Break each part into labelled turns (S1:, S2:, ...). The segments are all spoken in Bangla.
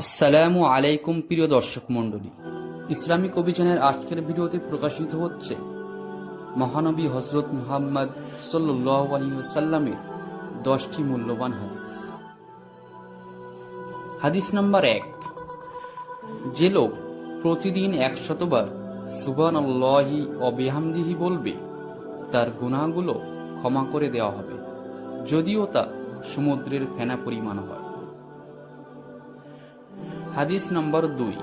S1: আসসালামু আলাইকুম, প্রিয় দর্শক মণ্ডলী। ইসলামিক অভিযানের আজকের ভিডিওতে প্রকাশিত হচ্ছে, মহানবী হজরত মুহাম্মদ সাল্লাহ দশটি মূল্যবান হাদিস। হাদিস নাম্বার এক, যে লোক প্রতিদিন একশতবার সুবান আল্লাহি অবিহামদিহি বলবে, তার গুনাহগুলো ক্ষমা করে দেওয়া হবে, যদিও তা সমুদ্রের ফেনা পরিমাণ হয়। হাদিস নম্বর দুই।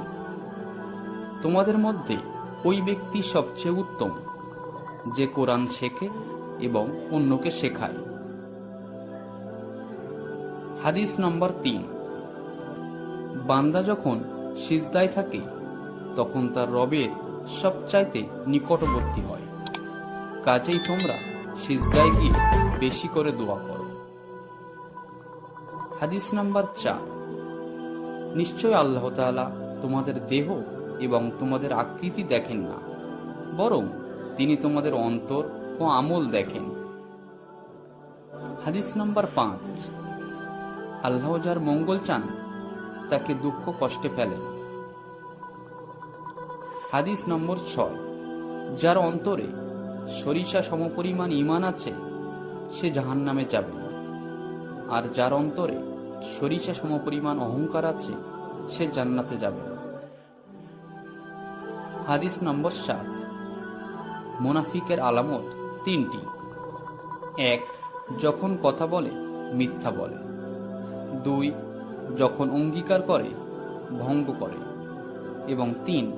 S1: তোমাদের মধ্যে ওই ব্যক্তি সবচেয়ে উত্তম, যে কোরআন শেখে এবং অন্যকে শেখায়। হাদিস নম্বর তিন। বান্দা যখন সিজদায় থাকে, তখন তার রবের সবচাইতে নিকটবর্তী হয়। কাজেই তোমরা সিজদায় গিয়ে বেশি করে দোয়া করো। হাদিস নাম্বার চার। নিশ্চয় আল্লাহ তাআলা তোমাদের দেহ এবং তোমাদের আকৃতি দেখেন না, বরং তিনি তোমাদের অন্তর ও আমল দেখেন। হাদিস নাম্বার পাঁচ, আল্লাহ যার মঙ্গল চান, তাকে দুঃখ কষ্টে ফেলেন হাদিস নম্বর ছয়, যার অন্তরে সরিষা সমপরিমাণ ইমান আছে, সে জাহান নামে যাবে আর যার অন্তরে সরিষা সমপরিমাণ অহংকার আছে, সে জান্নাতে যাবে হাদিস নম্বর সাত। মোনাফিকের আলামত তিনটি। এক, যখন কথা বলে, মিথ্যা বলে। দুই, যখন অঙ্গীকার করে, ভঙ্গ করে। এবং তিন,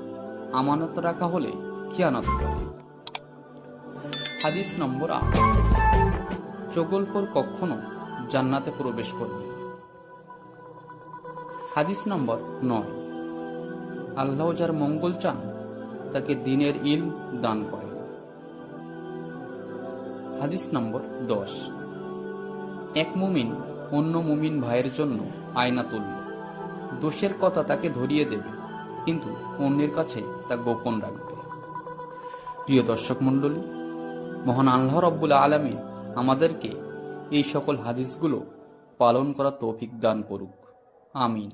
S1: আমানত রাখা হলে খেয়ানত করে। হাদিস নম্বর আট। চগলখোর কখনো জান্নাতে প্রবেশ করবে। হাদিস নম্বর নয়। আল্লাহ যার মঙ্গল চান, তাকে দিনের ইল দান করে হাদিস নম্বর দশ। এক মুমিন অন্য মুমিন ভাইয়ের জন্য আয়না তুলল দোষের কথা তাকে ধরিয়ে দেবে, কিন্তু অন্যের কাছে তা গোপন রাখবে। প্রিয় দর্শক মণ্ডলী, মহান আল্লাহ রব্বুল আলমী আমাদেরকে এই সকল হাদিসগুলো পালন করা তৌফিক দান করুক। আমিন।